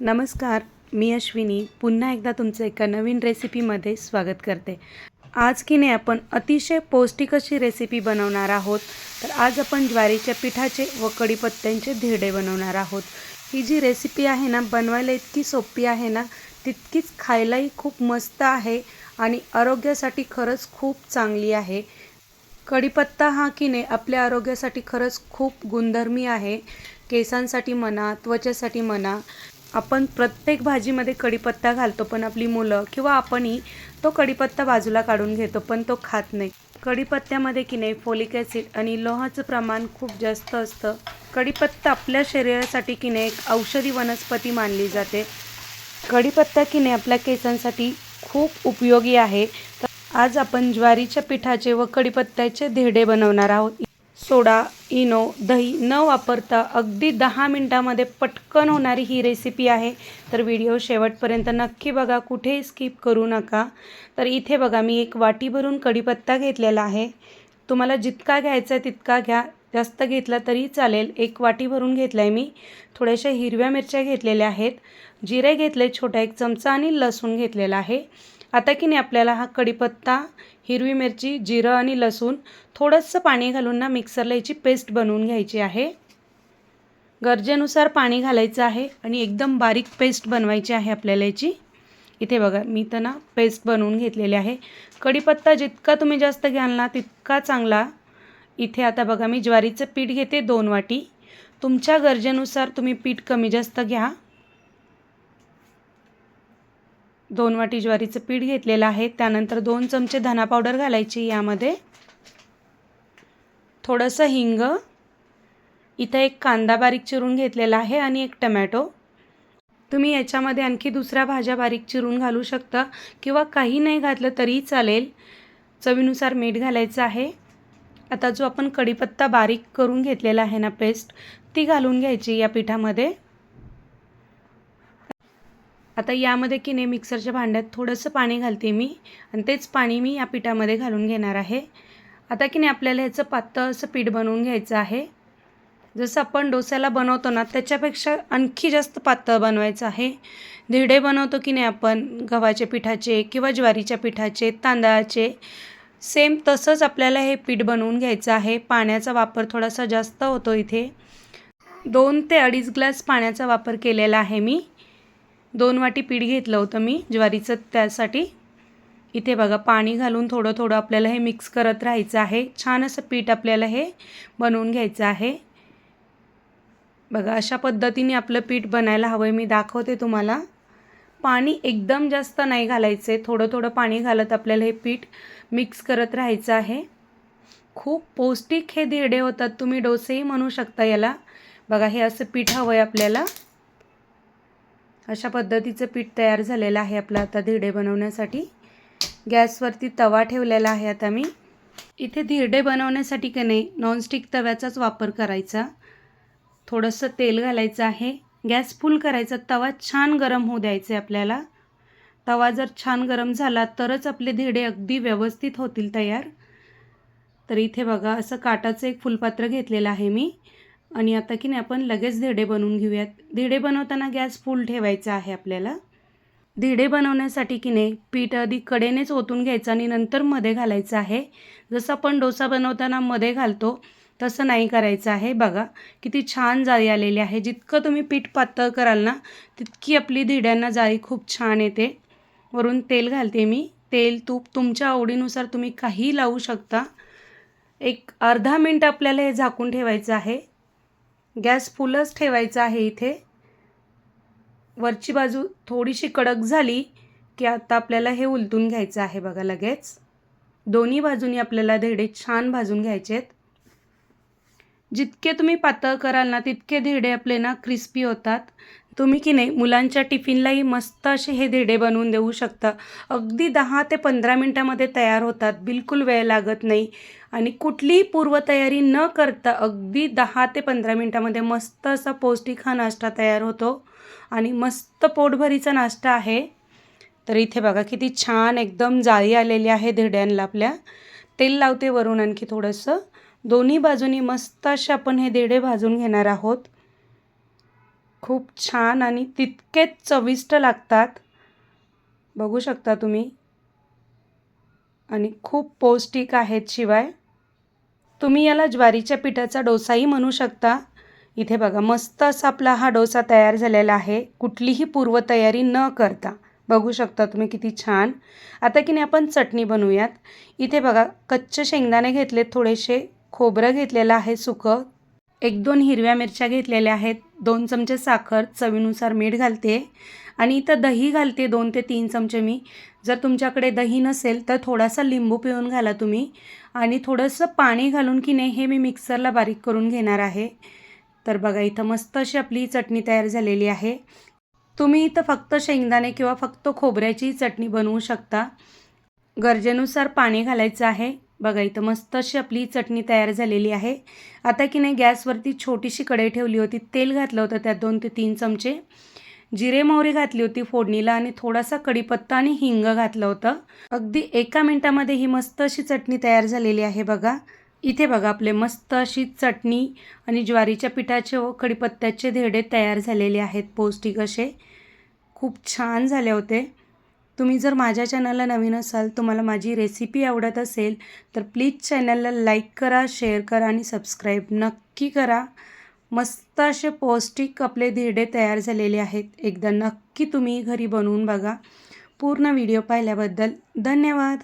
नमस्कार मी अश्विनी पुन्हा एकदा तुमचं एका नवीन रेसिपीमध्ये स्वागत करते. आज की नाही आपण अतिशय पौष्टिक अशी रेसिपी बनवणार आहोत. तर आज आपण ज्वारीच्या पिठाचे व कढीपत्त्यांचे धिरडे बनवणार आहोत. ही जी रेसिपी आहे ना बनवायला इतकी सोपी आहे ना तितकीच खायलाही खूप मस्त आहे आणि आरोग्यासाठी खरंच खूप चांगली आहे. कढीपत्ता हा की नाही आपल्या आरोग्यासाठी खरंच खूप गुणधर्मी आहे. केसांसाठी म्हणा त्वचेसाठी म्हणा आपण प्रत्येक भाजीमध्ये कढीपत्ता घालतो पण आपली मुलं किंवा आपणही तो कढीपत्ता बाजूला काढून घेतो पण तो खात नाही. कढीपत्त्यामध्ये की नाही फोलिक ॲसिड आणि लोहाचं प्रमाण खूप जास्त असतं. कढीपत्ता आपल्या शरीरासाठी की नाही एक औषधी वनस्पती मानली जाते. कढीपत्ता की नाही आपल्या केसांसाठी खूप उपयोगी आहे. तर आज आपण ज्वारीच्या पिठाचे व कढीपत्त्याचे धेडे बनवणार आहोत. सोडा इनो दही न वापरता अगदी दहा मिनटामध्ये पटकन होणारी ही रेसिपी आहे. तर व्हिडिओ शेवटपर्यंत नक्की बघा कुठेही स्किप करू नका. तर इथे बघा मी एक वाटी भरून कढीपत्ता घेतलेला आहे. तुम्हाला जितका घ्यायचा आहे तितका घ्या. जास्त घेतला तरी चालेल. एक वाटी भरून घेतला आहे मी. थोड्याशा हिरव्या मिरच्या घेतलेल्या आहेत. जिरे घेतले छोटा एक चमचा आणि लसूण घेतलेला आहे. आता की नाही आपल्याला हा कढीपत्ता हिरवी मिरची जिरं आणि लसूण थोडंसं पाणी घालून ना मिक्सरला याची पेस्ट बनवून घ्यायची आहे. गरजेनुसार पाणी घालायचं आहे आणि एकदम बारीक पेस्ट बनवायची आहे आपल्याला याची. इथे बघा मी तर ना पेस्ट बनवून घेतलेली आहे. कढीपत्ता जितका तुम्ही जास्त घ्याल ना तितका चांगला. इथे आता बघा मी ज्वारीचं पीठ घेते दोन वाटी. तुमच्या गरजेनुसार तुम्ही पीठ कमी जास्त घ्या. दोन वाटी ज्वारीचं पीठ घेतलेलं आहे. त्यानंतर दोन चमचे धना पावडर घालायची यामध्ये. थोडंसं हिंग. इथं एक कांदा बारीक चिरून घेतलेला आहे आणि एक टमॅटो. तुम्ही याच्यामध्ये आणखी दुसऱ्या भाज्या बारीक चिरून घालू शकता किंवा काही नाही घातलं तरीही चालेल. चवीनुसार मीठ घालायचं आहे. आता जो आपण कढीपत्ता बारीक करून घेतलेला आहे ना पेस्ट ती घालून घ्यायची या पिठामध्ये. आता यामध्ये की नाही मिक्सरच्या भांड्यात थोडंसं पाणी घालते मी. आणि तेच पाणी मी या पिठामध्ये घालून घेणार आहे. आता की नाही आपल्याला ह्याचं पातळ असं पीठ बनवून घ्यायचं आहे. जसं आपण डोस्याला बनवतो ना त्याच्यापेक्षा आणखी जास्त पातळ बनवायचं आहे. धिडे बनवतो की नाही आपण गव्हाच्या पिठाचे किंवा ज्वारीच्या पिठाचे तांदळाचे. सेम तसंच आपल्याला हे पीठ बनवून घ्यायचं आहे. पाण्याचा वापर थोडासा जास्त होतो इथे. दोन ते अडीच ग्लास पाण्याचा वापर केलेला आहे मी. दोन वाटी पीठ घेतलं होतं मी ज्वारीचं त्यासाठी. इथे बघा पाणी घालून थोडं थोडं आपल्याला हे मिक्स करत राहायचं आहे. छान असं पीठ आपल्याला हे बनवून घ्यायचं आहे. बघा अशा पद्धतीने आपलं पीठ बनायला हवं आहे मी दाखवते तुम्हाला. पाणी एकदम जास्त नाही घालायचं. आहे थोडं थोडं पाणी घालत आपल्याला हे पीठ मिक्स करत राहायचं आहे. खूप पौष्टिक हे धिरडे होतात तुम्ही डोसेही म्हणू शकता याला. बघा हे असं पीठ हवं आहे आपल्याला. अशा पद्धतीचं पीठ तयार झालेलं आहे आपलं आता धिरडे बनवण्यासाठी. गॅसवरती तवा ठेवलेला आहे आता मी. इथे धिरडे बनवण्यासाठी की नाही नॉनस्टिक तव्याचाच वापर करायचा. थोडंसं तेल घालायचं आहे. गॅस फुल करायचा. तवा छान गरम होऊ द्यायचे आपल्याला. तवा जर छान गरम झाला तरच आपले धिरडे अगदी व्यवस्थित होतील तयार. तर इथे बघा असं काटाचं एक फुलपात्र घेतलेलं आहे मी. आणि आता की नाही आपण लगेच धिडे बनवून घेऊयात. धिडे बनवताना गॅस फुल ठेवायचा आहे आपल्याला. धिडे बनवण्यासाठी की नाही पीठ आधी कडेनेच ओतून घ्यायचं आणि नंतर मध्ये घालायचं आहे. जसं आपण डोसा बनवताना मध्ये घालतो तसं नाही करायचं आहे. बघा किती छान जाळी आलेली आहे. जितकं तुम्ही पीठ पातळ कराल ना तितकी आपली धिड्यांना जाळी खूप छान येते. वरून तेल घालते मी. तेल तूप तुमच्या आवडीनुसार तुम्ही काही लावू शकता. एक अर्धा मिनट आपल्याला हे झाकून ठेवायचं आहे. गॅस फुलच ठेवायचा आहे इथे. वरची बाजू थोडीशी कडक झाली की आता आपल्याला हे उलटून घ्यायचं आहे बघा लगेच. दोन्ही बाजूनी आपल्याला धेडे छान भाजून घ्यायचे आहेत. जितके तुम्ही पातळ कराल ना तितके धेडे आपले ना क्रिस्पी होतात. तुम्ही की नाही मुलांच्या टिफिनलाही मस्त असे हे धिडे बनवून देऊ शकता. अगदी दहा ते पंधरा मिनटामध्ये तयार होतात. बिलकुल वेळ लागत नाही. आणि कुठलीही पूर्वतयारी न करता अगदी दहा ते पंधरा मिनटामध्ये मस्त असा पौष्टिक हा नाश्ता तयार होतो. आणि मस्त पोटभरीचा नाश्ता आहे. तर इथे बघा किती छान एकदम जाळी आलेली आहे धिड्यांना आपल्या. तेल लावते वरून आणखी थोडंसं. दोन्ही बाजूनी मस्त असे आपण हे धिरडे भाजून घेणार आहोत. खूप छान आणि तितकेच चविष्ट लागतात. बघू शकता तुम्ही. आणि खूप पौष्टिक आहेत शिवाय. तुम्ही याला ज्वारीच्या पिठाचा डोसाही म्हणू शकता. इथे बघा मस्त असा आपला हा डोसा तयार झालेला आहे. कुठलीही पूर्वतयारी न करता. बघू शकता तुम्ही किती छान. आता की नाही आपण चटणी बनवूयात. इथे बघा कच्चे शेंगदाणे घेतलेत थोडेसे खोबरं घेतलेलं आहे सुकं. एक दोन हिरव्या मिरच्या घेतलेल्या आहेत. दोन चमचे साखर चवीनुसार मीठ घालते. आणि इथं दही घालते दोन ते तीन चमचे मी. जर तुमच्याकडे दही नसेल तर थोडासा लिंबू पिळून घाला तुम्ही. आणि थोडंसं पाणी घालून की नाही हे मी मिक्सरला बारीक करून घेणार आहे. तर बघा इथं मस्त अशी आपली चटणी तयार झालेली आहे. तुम्ही इथं फक्त शेंगदाणे किंवा फक्त खोबऱ्याची चटणी बनवू शकता. गरजेनुसार पाणी घालायचं आहे. बघा इथं मस्त अशी आपली चटणी तयार झालेली आहे. आता की नाही गॅसवरती छोटीशी कढई ठेवली होती. तेल घातलं होतं त्यात दोन ते तीन चमचे. जिरे मोहरी घातली होती फोडणीला आणि थोडासा कढीपत्ता आणि हिंग घातलं होतं. अगदी एका मिनटामध्ये ही मस्त अशी चटणी तयार झालेली आहे बघा. इथे बघा आपले मस्त अशी चटणी आणि ज्वारीच्या पिठाचे व कढीपत्त्याचे धेडे तयार झालेले आहेत पौष्टिक असे. खूप छान झाले होते. तुम्ही जर माझ्या चॅनलला नवीन असाल तुम्हाला माझी रेसिपी आवडत असेल तर प्लीज चॅनलला लाईक करा शेअर करा आणि सबस्क्राईब नक्की करा. मस्त असे पौष्टिक आपले धिरडे तयार झालेले आहेत. एकदा नक्की तुम्ही घरी बनवून बघा. पूर्ण व्हिडिओ पाहिल्याबद्दल धन्यवाद.